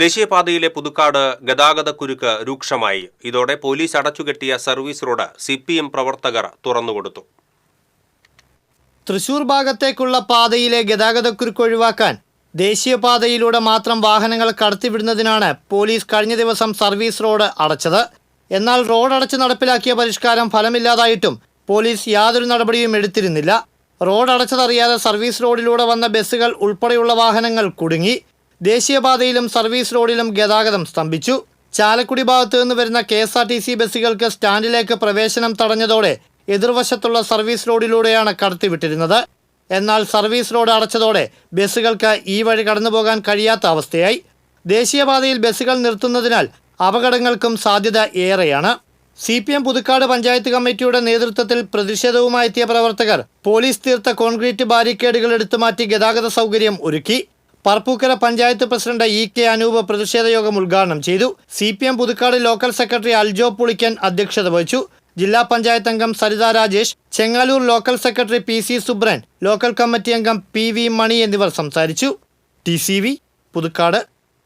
ദേശീയപാതയിലെ പുതുക്കാട് ഗതാഗതക്കുരുക്ക് രൂക്ഷമായി. ഇതോടെ police അടച്ചുകെട്ടിയ service road C P M പ്രവർത്തകർ തുറന്നുകൊടുത്തു. തൃശൂർ ഭാഗത്തേക്കുള്ള പാതയിലെ ഗതാഗതക്കുരുക്ക് ഒഴിവാക്കാൻ ദേശീയപാതയിലൂടെ മാത്രം വാഹനങ്ങൾ കടത്തിവിടുന്നതിനാണ് പോലീസ് കഴിഞ്ഞ ദിവസം സർവീസ് റോഡ് അടച്ചത്. എന്നാൽ റോഡ് അടച്ച് നടപ്പിലാക്കിയ പരിഷ്കാരം ഫലമില്ലാതായിട്ടും പോലീസ് യാതൊരു നടപടിയും എടുത്തിരുന്നില്ല. റോഡ് അടച്ചതറിയാതെ സർവീസ് റോഡിലൂടെ വന്ന ബസ്സുകൾ ഉൾപ്പെടെയുള്ള വാഹനങ്ങൾ കുടുങ്ങി. ദേശീയപാതയിലും സർവീസ് റോഡിലും ഗതാഗതം സ്തംഭിച്ചു. ചാലക്കുടി ഭാഗത്തു നിന്ന് വരുന്ന K S R T C ബസ്സുകൾക്ക് സ്റ്റാൻഡിലേക്ക് പ്രവേശനം തടഞ്ഞതോടെ എതിർവശത്തുള്ള സർവീസ് റോഡിലൂടെയാണ് കടത്തിവിട്ടിരുന്നത് എന്നാൽ സർവീസ് റോഡ് അടച്ചതോടെ ബസ്സുകൾക്ക് ഈ വഴി കടന്നുപോകാൻ കഴിയാത്ത അവസ്ഥയായി. ദേശീയപാതയിൽ ബസ്സുകൾ നിർത്തുന്നതിനാൽ അപകടങ്ങൾക്കും സാധ്യത ഏറെയാണ്. C P M Puthukkad panchayat കമ്മിറ്റിയുടെ നേതൃത്വത്തിൽ പ്രതിഷേധവുമായി എത്തിയ പ്രവർത്തകർ പോലീസ് തീർത്ത കോൺക്രീറ്റ് ബാരിക്കേഡുകൾ എടുത്തുമാറ്റി ഗതാഗത സൗകര്യം ഒരുക്കി. Parappukkara panchayat president E K Anoop പ്രതിഷേധ യോഗം ഉദ്ഘാടനം ചെയ്തു. C P M Puthukkad local secretary Aljo Pulikkan അധ്യക്ഷത വഹിച്ചു. ജില്ലാ പഞ്ചായത്ത് അംഗം Saritha Rajesh Chengaloor local secretary P C Subran local committee അംഗം പി വി മണി എന്നിവർ സംസാരിച്ചു. T C V Puthukkad.